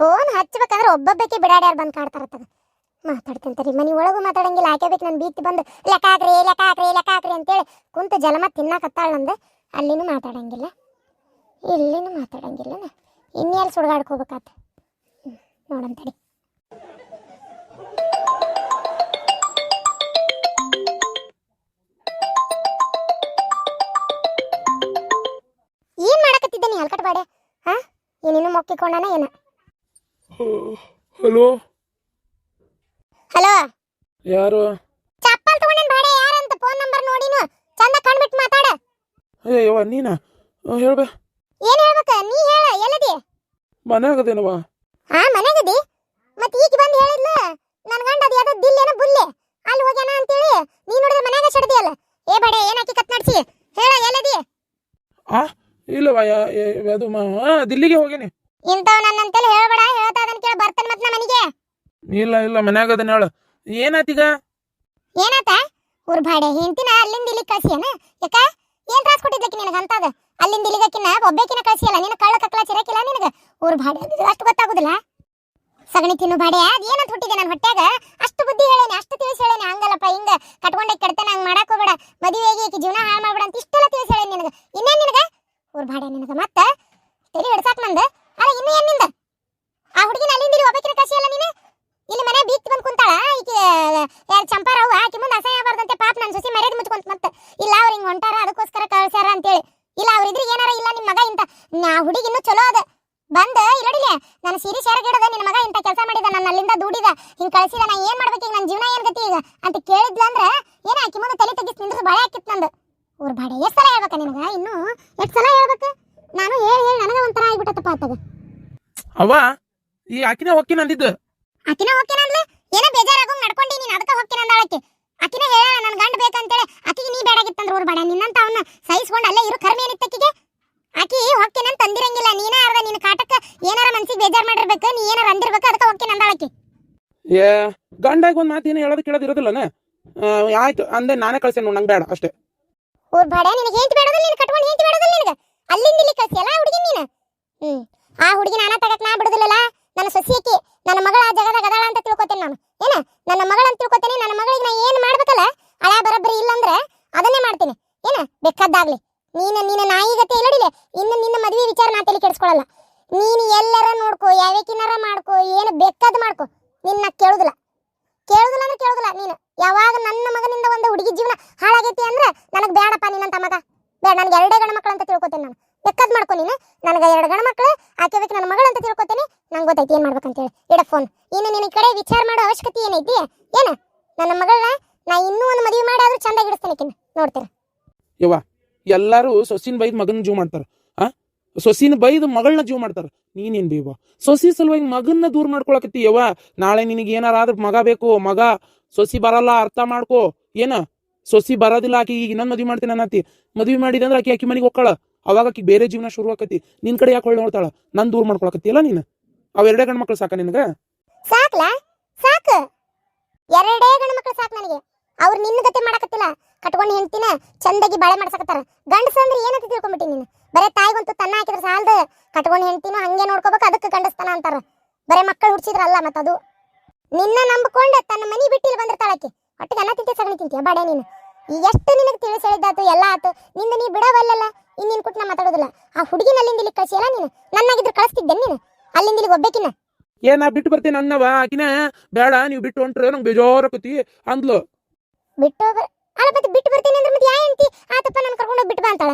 Phone ಹಚ್ಬೇಕಂದ್ರೆ ಒಬ್ಬೊಬ್ಬಕ್ಕೆ ಬಿಡಾಡ್ಯಾರ ಬಂದು ಕಾಡ್ತಾರತ್ತದ ಮಾತಾಡ್ತಂತಾರಿ ಮನೆ ಒಳಗೂ ಮಾತಾಡಂಗಿಲ್ಲ ಹಾಕಬೇಕು ನಾನು ಬೀತಿ ಬಂದು, ಲೆಕ್ಕ ಹಾಕ್ರಿ ಲೆಕ್ಕ ಹಾಕ್ರಿ ಲೆಕ್ಕ ಹಾಕ್ರಿ ಅಂತೇಳಿ ಕುಂತು ಜಲಮ ತಿನ್ನಾಕತ್ತಾಳ ನಂದು, ಅಲ್ಲಿನೂ ಮಾತಾಡಂಗಿಲ್ಲ. ಇಲ್ಲಿನೂ ಮಾತಾಡಂಗಿಲ್ಲ ಇನ್ನೆಲ್ಲಿ ಸುಡ್ಗಾಡ್ಕೋಬೇಕಾತ ನೋಡಂತಡಿ ಏನ್ ಮಾಡಕತ್ತಿದ್ದೆ ನೀ ಹಲ್ಕಟ್ ಬಾಡೆ ಹಾ, ಏನೇನು ಮೊಕ್ಕಿಕೊಂಡಾನ ಏನ? ಹಲೋ? ಹಲೋ? ಯಾರು? ಚಪ್ಪಲ್ ತಗೊಂಡಿನ ಬಾಡೆ ಯಾರಂತ ಫೋನ್ ನಂಬರ್ ನೋಡಿನು ಚಂದ ಕಂಡ್ಬಿಟ್ಟು ಮಾತಾಡ. ಅಯ್ಯೋ ಯವ್ವ ನೀನ? ಹೇಳ್ಬೆ. ಏನ್ ಹೇಳ್ಬೇಕ? ನೀ ಹೇಳ ಎಲ್ಲದಿ? ಮನೆಯಾಗದೇನವ ಹಾ ಮನೆಗದಿ ಮತ್ ಈಗ ಬಂದು ಹೇಳಿದ್ಲ ನನ್ ಗಂಡ ಅದ್ಯಾದ ಯಾವ್ದೋ ದಿಲ್ ಏನೋ ಬುಲ್ಲೆ. ಅಲ್ಲಿ ಹೋಗ್ಯಾನ ಅಂತೇಳಿ ನೀ ನೋಡಿದ್ರೆ ಮನ್ಯಾಗ ಅಲ್ಲ ಏ ಬಾಡೆ ಏನಾಕಿ ಕತ್ ನಡ್ಸಿ ಹೇಳ ಎಲ್ಲದಿ? ಆ ಇಲ್ಲವ ಯಾ- ಏ- ಅದು ಮ- ಆ, ದಿಲ್ಲಿಗೆ ಹೋಗೇನಿ ಇಂಥವ್ ನನ್ನಂತೇಳಿ ಹೇಳ್ಬೇಡ ಹೇಳ್ತಾ ಅದನ್ ಕೇಳ ಬರ್ತಾನ ಮತ್ತೆ ನಮ್ಮ ಮನೆಗೆ. ಇಲ್ಲ ಇಲ್ಲ ಮನ್ಯಾಗದೇನ ಹೇಳು. ಏನಾತೀಗ ಏನಾತ? ಊರ್ ಬಾಡೆ ಹೆಂತಿನ ಅಲ್ಲಿಂದ ಇಲ್ಲಿ ಕಳ್ಸಿಯನ? ಯಾಕ? ಏನ್ ತ್ರಾಸ್ ಕೊಟ್ಟಿದ್ದಕ್ಕೆ ನಿನಗ ಅಂತದ ಅಲ್ಲಿಂದ ಇಲ್ಲಿಗಕ್ಕಿನ ಒಬ್ಬೇಕಿನ ಕಳ್ಸಿಯಲ್ಲ ನಿನ್ನ ಕಳ್ಳ ಕಕ್ಕಳ ಚಿರಕಿಲ್ಲ ನಿನಗ? ಊರ್ ಬಾಡೆ ಅದು ಅಷ್ಟು ಗೊತ್ತಾಗುದಿಲ್ಲ. ಸಗಣಿ ತಿನ್ನು ಬಾಡೆ ಅದ್ ಏನಂತ ಹುಟ್ಟಿದೆ ನನ್ನ ಹೊಟ್ಯಾಗ? ಅಷ್ಟು ಬುದ್ಧಿ ಹೇಳೇನಿ ಅಷ್ಟು ತಿಳಿಸಿ ಹೇಳೇನಿ ಹಂಗಲ್ಲಪ್ಪ ಹಿಂಗ ಕಟ್ಕೊಂಡೆ ಕೆಡ್ತೇನೆ ಹಂಗ ಮಾಡಕ್ ಹೋಗ್ಬೇಡ. ಮದುವೆಗೆ ಈಕಿ ಜೀವನ ಹಾಳು ಮಾಡ್ಬೇಡ ಅಂತ ಇಷ್ಟೆಲ್ಲ ತಿಳಿಸಿ ಹೇಳೇನಿ ನಿನಗ. ಇನ್ನೇನ್ ನಿನಗ? ಊರ್ ಬಾಡೆ ನಿನಗ ಮತ್ತೆ? ತಲೆ ಹಿಡ್ಸಾಕ್ ನಂದ. ಅಲ್ಲ ಇನ್ನು ಏನ್ ಆ ಹುಡುಗಿನ ಅಲ್ಲಿಂದ ಇಲ್ಲಿ ಒಬ್ಬಕಿನ ಅಲ್ಲ ನೀನು? ಇಲ್ಲಿ ಮನೆ ಬೀಕ್ ಬಂದು ಕುಂತಾಳ, ಈಕೆ ಯಾರು ಅವು ಆಕಿ ಮುಂದೆ ಅಸಹ್ಯ ಬರ್ದಂತೆ ಪಾಪ ನನ್ನ ಸೊಸಿ ಮರ್ಯಾದೆ ಮುಚ್ಕೊಂತ ಮತ್ತೆ. ಇಲ್ಲ, ಅವ್ರು ಹಿಂಗ್ ಹೊಂಟಾರ, ಅದಕ್ಕೋಸ್ಕರ ಕಳ್ಸ್ಯಾರ ಅಂತೇಳಿ. ಇಲ್ಲ ಅವ್ರ ಇದ್ರೆ ಏನಾರ ಇಲ್ಲ ನಿಮ್ಮ ಮಗ ಇಂತ. ನಾ ಹುಡುಗಿ ಇನ್ನೂ ಚಲೋ ಅದ. ಬಂದ ಇಲ್ಲಡಿಲೆ ನನ್ನ ಸೀರೆ ಸೇರಗಿಡದ ನಿನ್ನ ಮಗ ಇಂಥ ಕೆಲಸ ಮಾಡಿದ ನನ್ನ ಅಲ್ಲಿಂದ ದುಡಿದ, ಹಿಂಗ್ ಕಳ್ಸಿದ, ನಾ ಏನ್ ಮಾಡ್ಬೇಕು ನನ್ನ ಜೀವನ ಏನ್ ಗತಿ ಈಗ? ಅಂತ ಕೇಳಿದ್ಲಂದ್ರ ಏನ ಆಕಿ ಮುಂದೆ ತಲೆ ತೆಗಿಸ್ ನಿಂದ್ರಸ್ ಬಾಳೆ ಹಾಕಿತ್ತು ನಂದು. ಊರ್ ಬಾಡೆ ಎಷ್ಟು ಸಲ ಹೇಳ್ಬೇಕ ನಿನಗ? ಇನ್ನು ಎಷ್ಟು ಸಲ ಹೇಳ್ಬೇಕು? ನಾನು ಹೇಳಿ ಹೇಳಿ, ನನಗೆ ಒಂಥರ ಆಗಿಬಿಟ್ಟತ್ತಪ್ಪ ಆತಗ. ಅವ್ವ ಈ ಆಕಿನ ಹೊಕ್ಕಿನ ಅಂದಿದ್ದು. ಆಕಿನ ಹೋಗ್ತೇನಂದ್ಲ ಏನೋ ಬೇಜಾರಾಗೋ ನಡ್ಕೊಂಡಿ ನೀನ್ ಅದಕ್ಕ ಹೋಗ್ತೇನಂದ ಅಂದಾಳಕ್ಕೆ ಆಕಿನ ಹೇಳ ನನ್ ಗಂಡ ಬೇಕಂತೇಳಿ. ಆಕಿಗೆ ನೀ ಬೇಡಾಗಿತ್ತಂದ್ರ ಊರ್ ಬೇಡ ನಿನ್ನಂತ ಅವನ್ನ ಸಹಿಸ್ಕೊಂಡ್ ಅಲ್ಲೇ ಇರು ಕರ್ಮ ಏನಿತ್ತಕ್ಕಿಗೆ ಆಕಿ ಹೋಗ್ತೇನಂತ ಅಂದಿರಂಗಿಲ್ಲ ನೀನ ಅರ್ಧ ನಿನ್ನ ಕಾಟಕ್ಕೆ ಏನಾರ ಮನ್ಸಿಗೆ ಬೇಜಾರ್ ಮಾಡಿರ್ಬೇಕು ನೀ ಏನಾರ ಅಂದಿರ್ಬೇಕು ಅದಕ್ಕೆ ಹೋಗ್ತೇನಂದ ಅಂದಾಳಕ್ಕೆ ಏ ಗಂಡಾಗ ಒಂದ್ ಮಾತು ಏನು ಹೇಳೋದು ಕೇಳೋದು ಇರೋದಿಲ್ಲನ? ಆಯ್ತು ಅಂದೆ ನಾನೇ ಕಳ್ಸೇನು ನಂಗೆ ಬೇಡ ಅಷ್ಟೇ. ಊರ್ ಬೇಡ ನಿನಗೆ ಹೆಂಟ್ ಬೇಡೋದಿಲ್ಲ ನೀನು ಕಟ್ಕೊಂಡು ಹೆಂಟ್ ಬೇಡೋದಿಲ್ಲ ನಿನಗೆ? ಅಲ್ಲಿಂದ ಇಲ್ಲಿ ಕಳ್ಸಿಯಲ್ಲ ಹುಡುಗಿ ನೀನು? ಹ್ಮ್. ಆ ಹುಡುಗಿ ನಾನ ತಗಕ್ ನಾ ಬಿಡುದಿಲ್ಲಲ್ಲ? ನನ್ನ ಸೊಸಿಯಕ್ಕೆ, ನನ್ನ ಮಗಳ ಆ ಅದಾಳ ಅಂತ ತಿಳ್ಕೊತೇನೆ ನಾನು. ಏನ? ನನ್ನ ಮಗಳ ಅಂತ ತಿಳ್ಕೊತೇನೆ, ನನ್ನ ಮಗಳಿಗೆ ನಾ ಏನ್ ಮಾಡ್ಬೇಕಲ್ಲ? ಅಳ ಬರಬ್ರಿ ಇಲ್ಲಂದ್ರೆ ಅದನ್ನೇ ಮಾಡ್ತೀನಿ. ಏನ? ಬೇಕಾದ್ದಾಗ್ಲಿ. ನೀನು ನಿನ್ನ ನಾಯಿಗತೆ ಇಲ್ಲಡಿಲೆ, ಇನ್ನು ನಿನ್ನ ಮದುವೆ ವಿಚಾರ ನಾ ತಲೆ ಕೆಡಿಸ್ಕೊಳಲ್ಲ. ನೀನು ಎಲ್ಲರ ನೋಡ್ಕೋ ಯಾವ್ಯಾಕಿನಾರ ಮಾಡ್ಕೋ, ಏನು ಬೇಕಾದ್ ಮಾಡ್ಕೋ. ನಿನ್ನ ಕೇಳುದಿಲ್ಲ. ಕೇಳುದಿಲ್ಲ ಅಂದ್ರೆ ಕೇಳುದಿಲ್ಲ ನೀನು. ಯಾವಾಗ ನನ್ನ ಮಗನಿಂದ ಒಂದು ಹುಡುಗಿ ಜೀವನ ಹಾಳಾಗೈತಿ ಅಂದ್ರೆ ನನಗೆ ಬೇಡಪ್ಪ ನಿನ್ನಂತ ಮಗ. ಬೇಡ ನನಗೆ ಎರಡೇ ಗಂಡು ಮಕ್ಕಳು ಅಂತ ತಿಳ್ಕೊತೇನೆ ನಾನು. ಬೇಕಾದ್ ಮಾಡ್ಕೊ ನೀನು. ನನಗೆ ಎರಡು ಗಣ ಮಕ್ಕಳು ಆಕೆ ಬೇಕು ನನ್ನ ಮಗಳು ಅಂತ ತಿಳ್ಕೊತೇನೆ. ನಂಗೆ ಗೊತ್ತೈತಿ ಏನು ಮಾಡ್ಬೇಕಂತೇಳಿ ಇಡ ಫೋನ್ ಇನ್ನು ನಿನ್ನ ಕಡೆ ವಿಚಾರ ಮಾಡೋ ಅವಶ್ಯಕತೆ ಏನೈತಿ? ಏನು? ನನ್ನ ಮಗಳನ್ನ ನಾ ಇನ್ನೂ ಒಂದು ಮದುವೆ ಮಾಡಿ ಆದ್ರೂ ಚಂದಾಗಿ ಇಡಿಸ್ತೇನೆ ಕಿನ್ನ ನೋಡ್ತೀರ? ಯವ್ವ, ಎಲ್ಲರೂ ಸೊಸಿನ ಬೈದ್ ಮಗನ ಜೀವ ಮಾಡ್ತಾರೆ. ಆ? ಸೊಸಿನ ಬೈದು ಮಗಳನ್ನ ಜೀವ ಮಾಡ್ತಾರೆ. ನೀನೇನು ಬೇವ ಸೊಸಿ ಸಲುವಾಗಿ ಮಗನ್ನ ದೂರ ಮಾಡ್ಕೊಳಕತ್ತಿ ಯವ್ವ. ನಾಳೆ ನಿನಗೆ ಏನಾರ ಆದ್ರೆ ಮಗ ಬೇಕು, ಮಗ. ಸೊಸಿ ಬರಲ್ಲ, ಅರ್ಥ ಮಾಡ್ಕೋ. ಏನ? ಸೊಸಿ ಬರೋದಿಲ್ಲ ಆಕಿ, ಈಗ ಇನ್ನೊಂದು ಮದ್ವಿ ಮಾಡ್ತೀನಿ ಅನ್ನತಿ ಮದುವೆ ಮಾಡಿದೆ ಅಂದ್ರೆ ಆಕಿ ಆಕಿ ಮನೆಗೆ ಹೋಗ್ಕಳ. ಅವಾಗ ಆಕಿ ಬೇರೆ ಜೀವನ ಶುರು ಆಕತಿ. ನಿನ್ ಕಡೆ ಯಾಕೆ ಹೊಳ್ ನೋಡ್ತಾಳ? ನನ್ ದೂರ ಮಾಡ್ಕೊಳಕತ್ತಿ ಅಲ್ಲ ನೀನು? ಅವೆರಡೇ ಗಂಡ ಮಕ್ಳು ಸಾಕ ನಿನಗ? ಸಾಕ್ಲಾ? ಸಾಕು. ಎರಡೇ ಗಂಡ ಮಕ್ಕಳು ಸಾಕು ನನಗೆ. ಅವ್ರು ನಿನ್ನ ಗತಿ ಮಾಡಕತ್ತಿಲ್ಲ. ಕಟ್ಕೊಂಡು ಹೆಂಡ್ತಿನ ಚಂದಾಗಿ ಬಾಳೆ ಮಾಡ್ಸಕತ್ತಾರ. ಗಂಡಸ ಅಂದ್ರೆ ಏನಂತ ತಿಳ್ಕೊಂಬಿಟ್ಟಿ ನೀನು? ಬರೇ ತಾಯಿಗಂತೂ ತನ್ನ ಹಾಕಿದ್ರೆ ಸಾಲದ. ಕಟ್ಕೊಂಡು ಹೆಂಡ್ತಿನ ಹಂಗೆ ನೋಡ್ಕೋಬೇಕು, ಅದಕ್ಕೆ ಗಂಡಸ್ತನ ಅಂತಾರ. ಬರೇ ಮಕ್ಕಳು ಹುಡ್ಸಿದ್ರಲ್ಲ ಮತ್ತದು. ನಿನ್ನ ನಂಬ್ಕೊಂಡು ತನ್ನ ಮನಿ ಬಿಟ್ಟು ಇಲ್ಲಿ ಬಂದಿರ್ತಾಳಕ್ಕೆ ಒಟ್ಟಿಗೆ ಅನ್ನ ತಿಂತಿ ಸಗಣಿ ತಿಂತೀಯ? ಬಾಡೆ ನೀನು. ಎಷ್ಟು ನಿನಗೆ ತಿಳಿಸಿ ಹೇಳಿದ್ದಾತು ಎಲ್ಲ ಆತು. ನಿಂದ ನೀ ಬಿಡವಲ್ಲಲ್ಲ. ಇನ್ನಿನ್ ಕೊಟ್ಟು ನಾ ಮಾತಾಡೋದಿಲ್ಲ. ಆ ಹುಡುಗಿನ ಅಲ್ಲಿಂದ ಇಲ್ಲಿ ಕಳಿಸಿಯಲ್ಲ ನೀನು? ನನ್ನಾಗಿದ್ರೆ ಕಳಿಸ್ತಿದ್ದೆ ನೀನು? ಅಲ್ಲಿಂದ ಇಲ್ಲಿ ಒಬ್ಬೇಕಿನ? ಏನ ನಾ ಬಿಟ್ಟು ಬರ್ತೀನಿ ಅನ್ನವ ಆಕಿನ? ಬೇಡ ನೀವು ಬಿಟ್ಟು ಹೊಂಟ್ರೆ ನಂಗೆ ಬೇಜಾರಕತಿ ಅಂದ್ಲು. ಬಿಟ್ಟು ಹೋಗ- ಅಲ್ಲ ಮತ್ತೆ ಬಿಟ್ಟು ಬರ್ತೀನಿ ಅಂದ್ರೆ ಮತ್ತೆ ಯಾ ಆ ಆತಪ್ಪ ನನ್ನ ಕರ್ಕೊಂಡು ಹೋಗಿ ಬಿಟ್ಟು ಬಾ ಅಂತಾಳ.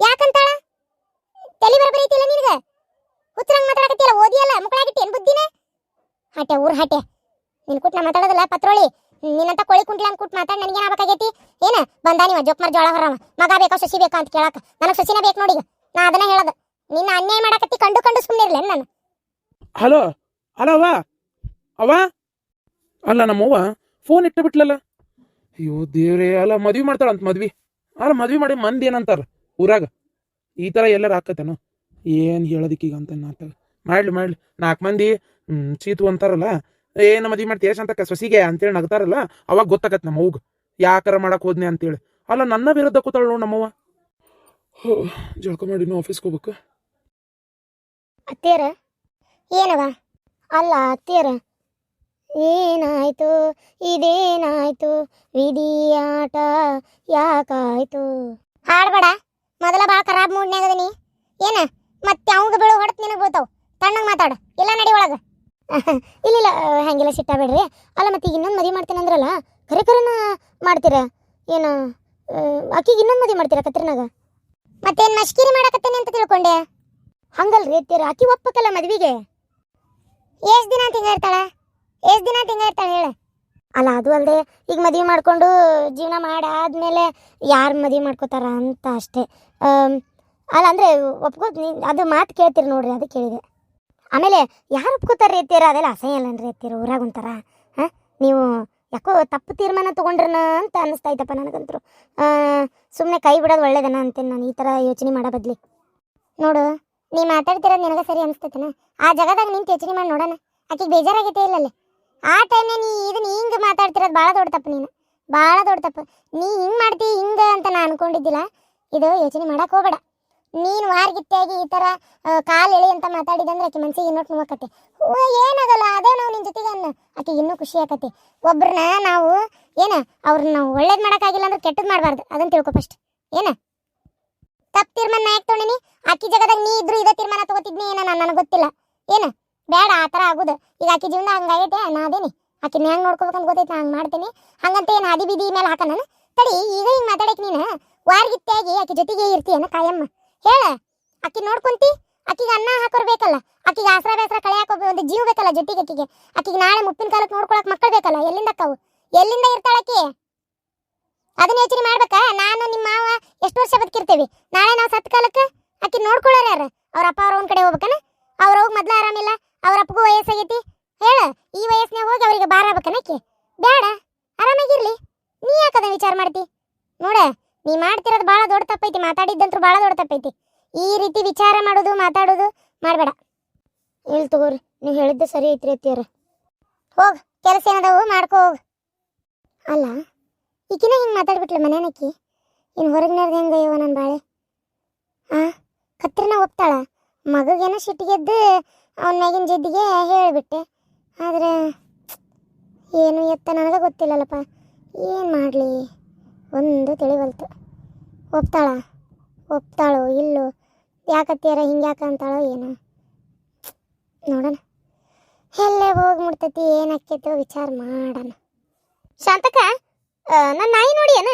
ಯಾಕಂತಾಳ? ತಲೆ ಬರಬರಿ ಐತಿಲ್ಲ ನಿನಗೆ? ಹುಚ್ಚರಂಗ್ ಮಾತಾಡಕತ್ತಿಲ್ಲ ಓದಿಯಲ್ಲ ಮುಕ್ಕಳಾಗಿಟ್ಟಿ ಏನು ಬುದ್ಧಿನೇ? ಹಟೆ ಊರ್ ಹಟೆ ನಿನ್ ಕುಟ್ ನಾ ಮಾತಾಡೋದಿಲ್ಲ ಪತ್ರೋಳಿ. ನಿನ್ನಂತ ಕೋಳಿ ಕುಂಟ್ಲಿ ಅಂತ ಕುಟ್ ಮಾತಾಡ್ ನನಗೆ ಏನಾಗಬೇಕಾಗೈತಿ? ಏನ? ಬಂದ ಜೋಕ್ ಜೋಕ್ಮಾರ್ ಜೋಳ ಹೊರವ. ಮಗ ಬೇಕಾ ಸಸಿ ಬೇಕಾ ಅಂತ ಕೇಳಾಕ. ನನಗೆ ಸಸಿನೇ ಬೇಕು ನೋಡಿ ನಾ ಅದನ್ನ ಹೇಳದ. ನಿನ್ನ ಅನ್ಯಾಯ ಮಾಡಕತ್ತಿ ಕಂಡು ಕಂಡು ಸುಮ್ಮನಿರ್ಲಿ ನಾನು. ಹಲೋ? ಹಲೋ ಅವ್ವ? ಅವ್ವ? ಅಲ್ಲ ನಮ್ಮವ್ವ ಫೋನ್ ಇಟ್ಟು ಬಿಟ್ಲಲ್ಲ. ಅಯ್ಯೋ ದೇವ್ರೇ, ಅಲ್ಲ ಮದ್ವಿ ಮಾಡ್ತಾಳಂತ ಮದ್ವಿ. ಅಲ್ಲ ಮದ್ವಿ ಮಾಡಿ ಮಂದಿ ಏನಂತಾರ ಊರಾಗ? ಈ ಥರ ಎಲ್ಲರ ಹಾಕತ್ತೇನು ಏನು ಹೇಳೋದಿಕ್ಕೀಗ ಅಂತ ಮಾಡ್ಲಿ ಮಾಡ್ಲಿ. ನಾಲ್ಕು ಮಂದಿ ಚೀತು ಅಂತಾರಲ್ಲ ಏನು ಮದ್ವಿ ಮಾಡ್ತೀಯ ಅಂತ ಸೊಸಿಗೆ ಅಂತೇಳಿ ನಗ್ತಾರಲ್ಲ ಅವಾಗ ಗೊತ್ತಾಗತ್ತೆ ನಮ್ಮ ಅವ್ಗ. ಯಾಕಾರ ಮಾಡಕ್ ಹೋದ್ನೆ ಅಂತೇಳಿ. ಅಲ್ಲ ನನ್ನ ವಿರುದ್ಧ ಕೂತಾಳ ನಮ್ಮವ್ವ. ಹೋ, ಜಳಕ ಮಾಡಿ ಇನ್ನೂ ಆಫೀಸ್ಗೆ ಹೋಗ್ಬೇಕು? ಅತ್ತೇರ ಏನವ? ಅಲ್ಲ ಅತ್ತೇರ ಏನಾಯ್ತು? ಇದೇನಾಯ್ತು? ವಿಧಿಯಾಟ ಯಾಕಾಯ್ತು? ಹಾಡ್ಬೇಡ. ಮೊದಲ ಭಾಳ ಖರಾಬ್ ಮೂಡ್ನ್ಯಾಗ ಅದೀನಿ ಏನ? ಮತ್ತೆ ಅವಂಗ ಬೀಳು ಹೊಡೆತ್ ನಿನಗೆ ಬೀಳ್ತಾವ. ತಣ್ಣಗೆ ಮಾತಾಡ. ಇಲ್ಲ ನಡಿ ಒಳಗ. ಇಲ್ಲ ಇಲ್ಲ ಹಂಗೆಲ್ಲ ಸಿಟ್ಟ ಬೇಡ್ರಿ. ಅಲ್ಲ, ಮತ್ತೆ ಈಗ ಇನ್ನೊಂದು ಮದುವೆ ಮಾಡ್ತೀನಿ ಅಂದ್ರಲ್ಲ, ಕರೆ ಕರೆನ ಮಾಡ್ತೀರಾ? ಏನು ಅಕ್ಕಿಗೆ ಇನ್ನೊಂದು ಮದುವೆ ಮಾಡ್ತೀರಾ ಕತ್ರಿನಾಗ? ಮತ್ತೇನು ಮಶ್ಕಿರಿ ಮಾಡಕತ್ತೇನೆ ಅಂತ ತಿಳ್ಕೊಂಡೆ. ಹಂಗಲ್ರಿ ಇರ್ತೀರ ಅಕ್ಕಿ ಒಪ್ಪಕ್ಕಲ್ಲ ಮದುವೆಗೆ? ಎಷ್ಟು ದಿನ ತಿಂಗ ಇರ್ತಾಳೆ? ಎಷ್ಟು ದಿನ ತಿಂಗ ಇರ್ತಾಳೆ ಹೇಳ? ಅಲ್ಲ, ಅದು ಅಲ್ಲದೆ ಈಗ ಮದುವೆ ಮಾಡಿಕೊಂಡು ಜೀವನ ಮಾಡಾದ್ಮೇಲೆ ಯಾರು ಮದುವೆ ಮಾಡ್ಕೋತಾರ ಅಂತ ಅಷ್ಟೇ. ಅಲ್ಲ, ಅಂದ್ರೆ ಒಪ್ಕೋ ಅದು ಮಾತು ಕೇಳ್ತೀರಿ ನೋಡ್ರಿ ಅದು ಕೇಳಿದೆ ಆಮೇಲೆ ಯಾರು ಒಪ್ಕೋತಾರ ರೀತಿಯರ ಅದೆಲ್ಲ ಅಸಹ್ಯ ಅಲ್ಲನ್ರಿ ಎತ್ತೀರ ಊರಾಗ ಒಂಥರ, ಹಾಂ? ನೀವು ಯಾಕೋ ತಪ್ಪು ತೀರ್ಮಾನ ತೊಗೊಂಡ್ರನ ಅಂತ ಅನ್ನಿಸ್ತೈತಪ್ಪ ನನಗಂತರು ಸುಮ್ಮನೆ ಕೈ ಬಿಡೋದು ಒಳ್ಳೇದನ ಅಂತೇನೆ ನಾನು ಈ ಥರ ಯೋಚನೆ ಮಾಡೋ ಬದ್ಲಿ. ನೋಡು, ನೀ ಮಾತಾಡ್ತಿರೋದು ನಿನಗೆ ಸರಿ ಅನಿಸ್ತೈತನ? ಆ ಜಾಗದಾಗ ನಿಂತು ಯೋಚನೆ ಮಾಡಿ ನೋಡೋಣ. ಆಕಿಗೆ ಬೇಜಾರಾಗೈತೆ ಇಲ್ಲಲ್ಲಿ. ಆ ಟೈಮ್ನ ನೀ ಇದನ್ನ ಹಿಂಗೆ ಮಾತಾಡ್ತಿರೋದು ಭಾಳ ದೊಡ್ಡ ತಪ್ಪು ನೀನು. ಭಾಳ ದೊಡ್ಡ ತಪ್ಪು. ನೀ ಹಿಂಗೆ ಮಾಡ್ತಿ ಹಿಂಗೆ ಅಂತ ನಾನು ಅನ್ಕೊಂಡಿದ್ದಿಲ್ಲ. ಇದು ಯೋಚನೆ ಮಾಡೋಕೆ ಹೋಗಬೇಡ. ನೀನು ವಾರ್ಗಿತ್ತಾಗಿ ಈ ಥರ ಕಾಲು ಎಳಿ ಅಂತ ಮಾತಾಡಿದಂದ್ರೆ ಆಕೆ ಮನ್ಸಿಗೆ ಇನ್ನೊಟ್ಟು ಓ ಏನಾಗಲ್ಲ, ಅದೇ ನಾವು ನಿನ್ನ ಜೊತೆಗೆ ಅನ್ನ. ಆಕೆ ಇನ್ನೂ ಖುಷಿ ಆಕತಿ. ಒಬ್ರನ್ನ ನಾವು, ಏನ, ಅವ್ರನ್ನ ನಾವು ಒಳ್ಳೇದು ಮಾಡೋಕ್ಕಾಗಿಲ್ಲ ಅಂದ್ರೆ ಕೆಟ್ಟದ್ದು ಮಾಡಬಾರ್ದು. ಅದನ್ನ ತಿಳ್ಕೊ ಫಸ್ಟ್ ಏನ? ತಪ್ಪು ತೀರ್ಮಾನ ನಾ ಯಾಕೆ ತೊಗೊಂಡಿನಿ? ಆಕಿ ಜಾಗದಾಗ ನೀ ಇದ್ರು ಇದೇ ತೀರ್ಮಾನ ತಗೋತಿದ್ನಿ ಏನ ನಾನು, ನನಗೆ ಗೊತ್ತಿಲ್ಲ. ಏನ? ಬೇಡ ಆ ಥರ ಆಗೋದು. ಈಗ ಆಕಿ ಜೀವನ ಹಂಗಾಗೈತೆ ನಾ ಅದೇನಿ. ಆಕಿನ ಹೆಂಗೆ ನೋಡ್ಕೋಬೇಕಂತ ಗೊತ್ತೈತೆ, ನಾ ಹಂಗೆ ಮಾಡ್ತೀನಿ. ಹಂಗಂತ ಏನು ಹಾದಿ ಬಿದಿ ಮೇಲೆ ಹಾಕ ನಾನು ತಡಿ, ಈಗ ಹಿಂಗೆ ಮಾತಾಡಕ್ಕೆ ನೀನು? ವಾರ್ಗಿತ್ತಾಗಿ ಆಕೆ ಜೊತೆಗೆ ಇರ್ತೀಯನ, ಕಾಯಮ್ಮ. ಹೇಳ. ಅಕ್ಕಿ ನೋಡ್ಕೊಂತಿ ಅಕ್ಕಿಗೆ ಅನ್ನ ಹಾಕೋರ್ ಬೇಕಲ್ಲ ಅಕ್ಕಿಗೆ ಆಸರ ಬೇಸರ ಕಳೆ ಹಾಕೋ ಒಂದು ಜೀವ ಬೇಕಲ್ಲ ಜೊತೆಗೆ ಅಕ್ಕಿಗೆ ಅಕ್ಕಿಗೆ ನಾಳೆ ಮುಪ್ಪಿನ ಕಾಲಕ್ಕೆ ನೋಡ್ಕೊಳಕ್ ಮಕ್ಕಳು ಬೇಕಲ್ಲ, ಎಲ್ಲಿಂದ ಅಕ್ಕವು? ಎಲ್ಲಿಂದ ಅಕ್ಕಿ ಅದನ್ನ ಯೋಚನೆ ಮಾಡ್ಬೇಕಾ? ನಾನು ನಿಮ್ಮ ಮಾವ ಎಷ್ಟು ವರ್ಷ ಬದುಕಿರ್ತೀವಿ? ನಾಳೆ ನಾವು ಸತ್ ಕಾಲಕ್ಕೆ ಅಕ್ಕಿ ನೋಡ್ಕೊಳ್ಳೋರು ಯಾರು? ಅವ್ರ ಅಪ್ಪ ಅವ್ರ ಒಂದ್ ಕಡೆ ಹೋಗ್ಬೇಕನ? ಅವ್ರ ಹೋಗಿ ಮೊದ್ಲು ಆರಾಮಿಲ್ಲ, ಅವ್ರ ಅಪ್ಪಗೂ ವಯಸ್ಸಾಗೈತಿ. ಹೇಳ, ಈ ವಯಸ್ಸಿನಾಗ ಹೋಗಿ ಅವ್ರಿಗೆ ಬಾರ ಆಗ್ಬೇಕನಕ್ಕೆ ಬೇಡ, ಆರಾಮಾಗಿರ್ಲಿ. ನೀ ಯಾಕದ ವಿಚಾರ ಮಾಡ್ತಿ? ನೋಡ ನೀ ಮಾಡ್ತಿರೋದು ಭಾಳ ದೊಡ್ಡ ತಪ್ಪೈತಿ ಮಾತಾಡಿದ್ದಂತೂ ಭಾಳ ದೊಡ್ಡ ತಪ್ಪೈತಿ. ಈ ರೀತಿ ವಿಚಾರ ಮಾಡೋದು, ಮಾತಾಡೋದು ಮಾಡಬೇಡ. ಇಲ್ಲಿ ತಗೋರಿ ನೀವು ಹೇಳಿದ್ದು ಸರಿ ಐತ್ರಿ ಅತ್ತಿಯರ. ಹೋಗ್, ಕೆಲಸ ಏನಾದವು ಮಾಡ್ಕೋ ಹೋಗ್. ಅಲ್ಲ, ಈಕಿನ ಹಿಂಗೆ ಮಾತಾಡ್ಬಿಟ್ಲ ಮನೇನಕ್ಕಿ ಇನ್ನು ಹೊರಗಿನವ್ರದ್ದು ಹೆಂಗೆ ಅಯ್ಯವ ನನ್ನ ಬಾಳೆ? ಆ, ಕತ್ರಿನ ಒಪ್ತಾಳ? ಮಗಗೇನೋ ಸಿಟ್ಟಿಗೆದ್ದು ಅವನ ಮ್ಯಾಗಿನ ಜಿದ್ದಿಗೆ ಹೇಳಿಬಿಟ್ಟೆ. ಆದರೆ, ಏನು ಎತ್ತ ನನಗೆ ಗೊತ್ತಿಲ್ಲಲ್ಲಪ್ಪ. ಏನು ಮಾಡಲಿ? ಒಂದು ತಿಳಿವಲ್ತು ಒಪ್ತಾಳ? ಒಪ್ತಾಳೋ ಇಲ್ಲೋ? ಯಾಕತ್ತೀರ ಹಿಂಗ್ಯಾಕ ಅಂತಾಳೋ ಏನು? ನೋಡೋಣ. ಎಲ್ಲೇ ಹೋಗಿ ಮುಡ್ತತಿ ಏನಾಕೈತೋ ವಿಚಾರ ಮಾಡೋಣ. ಶಾಂತಕ ನನ್ನ ನಾಯಿ ನೋಡಿ ಏನ?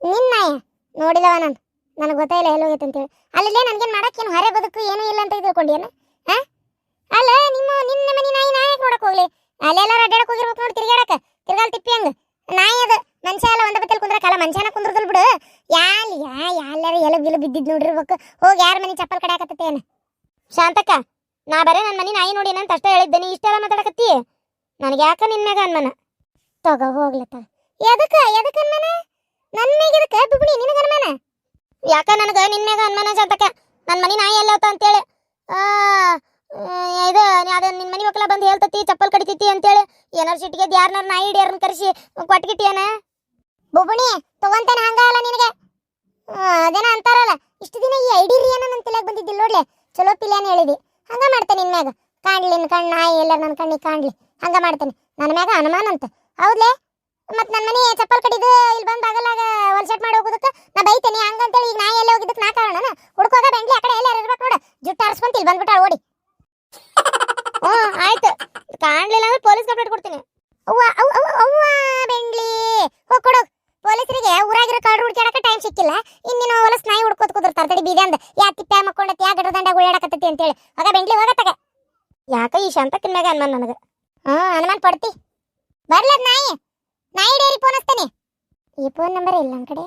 ನಿನ್ನ ನಾಯ? ನೋಡಿದವ ನಾನು. ನನಗೆ ಗೊತ್ತಾಯಿಲ್ಲ ಎಲ್ಲಿ ಹೋಗೈತೆ ಅಂತೇಳಿ. ಅಲ್ಲಲ್ಲೇ ನನಗೇನು ಮಾಡೋಕ್ಕೇನು ಹೊರೆ ಬದುಕು ಏನೂ ಇಲ್ಲ ಅಂತ ತಿಳ್ಕೊಂಡೇನು ಹಾಂ? ಅಲ್ಲ ನಿಮ್ಮ ನಿನ್ನ ಮನೆ ನಾಯಿ, ನಾಯಕ್ ನೋಡಕ್ಕೆ ಹೋಗ್ಲಿ. ಅಲ್ಲೆಲ್ಲ ಅಡ್ಡಾಡಕ್ಕೆ ಹೋಗಿರ್ಬೇಕು ನೋಡಿ ತಿರ್ಗಾಡಕ್ಕೆ ತಿರ್ಗಾಲ್ ತಿಪ್ಪಿ ಹಂಗ. ನಾಯಿ ಅದ. ಮನುಷ್ಯ ಎಲ್ಲ ಒಂದ ಬತ್ತಲ್ ಕುಂದ್ರಕಲ್ಲ ಮನುಷ್ಯನ ಕುಂದ್ರದಲ್ ಬಿಡು. ಯಾಲ್, ಯಾ, ಯಾಲ್ಯಾರ ಎಲ ಬಿಲು ಬಿದ್ದಿದ್ ನೋಡಿರ್ಬೇಕು ಹೋಗಿ ಯಾರ ಮನೆ ಚಪ್ಪಲ್ ಕಡಿಯಾಕತ್ತೇನ ಶಾಂತಕ್ಕ, ನಾ ಬರೇ ನನ್ನ ಮನೆ ನಾಯಿ ನೋಡಿ ಅಂತ ಅಷ್ಟೇ ಹೇಳಿದ್ದೆ. ನೀ ಇಷ್ಟೆಲ್ಲ ಮಾತಾಡಕತ್ತಿ? ನನಗೆ ಯಾಕ ನಿನ್ ಮ್ಯಾಗ ಅನ್ಮನ? ತಗೋ ಹೋಗ್ಲತ್ತ ಎದಕ್ಕ ಎದಕ್ಕ ಅನ್ಮನ? ನನ್ನ ಮ್ಯಾಗ ಎದಕ್ಕ ಬಿಬಿಡಿ ನಿನಗ ಅನ್ಮನ? ಯಾಕ ನನಗೆ ನಿನ್ ಮ್ಯಾಗ ಅನ್ಮನ ಶಾಂತಕ್ಕ? ನನ್ನ ಮನೆ ನಾಯಿ ಎಲ್ಲ ಅಂತೇಳಿ. ಇದು ಅದ ನಿನ್ನ ಮನೆ ಮಕ್ಕಳ ಬಂದು ಹೇಳ್ತತಿ, ಚಪ್ಪಲ್ ಕಡಿತೈತಿ ಅಂತೇಳಿ. ಏನಾರು ಸಿಟ್ಟಿಗೆ ಯಾರನ್ನಾರು ನಾಯಿ ಹಿಡಿಯಾರನ್ನ ಕರೆಸಿ ಕೊಟ್ಗಿಟ್ಟಿಯನ ಬುಬುಣಿ ತಗೊಂತಾನೆ ಹಂಗಲ್ಲ ನಿನಗೆ? ಅದೇನ ಅಂತಾರಲ್ಲ, ಇಷ್ಟು ದಿನ ಈ ಐಡಿರಿ ಏನೋ ನನ್ನ ತಲೆಗೆ ಬಂದಿದ್ದಿಲ್ಲ ನೋಡ್ಲೆ? ಚಲೋ ಪಿಲ್ಯಾನ ಹೇಳಿದಿ. ಹಂಗ ಮಾಡ್ತೇನೆ ನಿನ್ ಮ್ಯಾಗ. ಕಾಣ್ಲಿ ನಿನ್ ಕಣ್ಣು ನಾಯಿ ಎಲ್ಲ ನನ್ನ ಕಣ್ಣಿಗೆ ಕಾಣ್ಲಿ. ಹಂಗ ಮಾಡ್ತೇನೆ. ನನ್ನ ಮ್ಯಾಗ ಅನುಮಾನ ಅಂತ. ಹೌದ್ಲೆ? ಮತ್ ನನ್ನ ಮನೆ ಚಪ್ಪಲ್ ಕಡಿದು ಇಲ್ಲಿ ಬಂದು ಬಾಗಲಾಗ ಒಲ್ಸೆಟ್ ಮಾಡಿ ಹೋಗೋದಕ್ಕೆ ನಾ ಬೈತೇನೆ. ಹಂಗಂತೇಳಿ ಈಗ ನಾಯಿ ಎಲ್ಲ ಹೋಗಿದ್ದಕ್ಕೆ ನಾ ಕಾರಣ ಹುಡ್ಕೋಗ ಬೆಂಡ್ಲಿ ಆ ಕಡೆ ಎಲ್ಲ ಇರ್ಬೇಕು ನೋಡು. ಜುಟ್ಟು ಹರಿಸ್ಕೊಂತ ಇಲ್ಲಿ ಬಂದ್ಬಿಟ್ಟ ಓಡಿ. ಹ್ಞೂ ಆಯ್ತು. ಕಾಣ್ಲಿಲ್ಲ ಅಂದ್ರೆ ಪೊಲೀಸ್ ಕಂಪ್ಲೇಂಟ್ ಕೊಡ್ತೀನಿ. ಅವ್ವ ಅವ್ವ ಅವ್ವ ಬೆಂಡ್ಲಿ. ಹೋಗ್ ಸಿಕ್ಕಿಲ್ಲ, ಇನ್ನೇನು ಹೊಲಸ್ ನಾಯಿ ಹುಡ್ಕೋತ ಕುದುರ್ತಾರ ತಡಿ ಬೀದಿ ಅಂದ, ಯಾ ತಿಪ್ಪ ಮಕ್ಕೊಂಡತಿ ಯಾ ಗಡ್ರದಂಡ ಗುಳ್ಳಾಡಕತ್ತತಿ ಅಂತೇಳಿ ಆಗ ಬೆಂಡ್ಲಿ ಹೋಗತ್ತಗ. ಯಾಕ ಈ ಶಾಂತ ಮ್ಯಾಗ ಅನುಮಾನ ನನಗೆ. ಹಾ ಅನುಮಾನ ಪಡ್ತಿ. ಬರ್ಲದ್ ನಾಯಿ. ನಾಯಿ ಡೇರಿ ಫೋನ್ ಹಚ್ತೇನೆ. ಈ ಫೋನ್ ನಂಬರ್ ಇಲ್ಲ ನನ್ನ ಕಡೆ.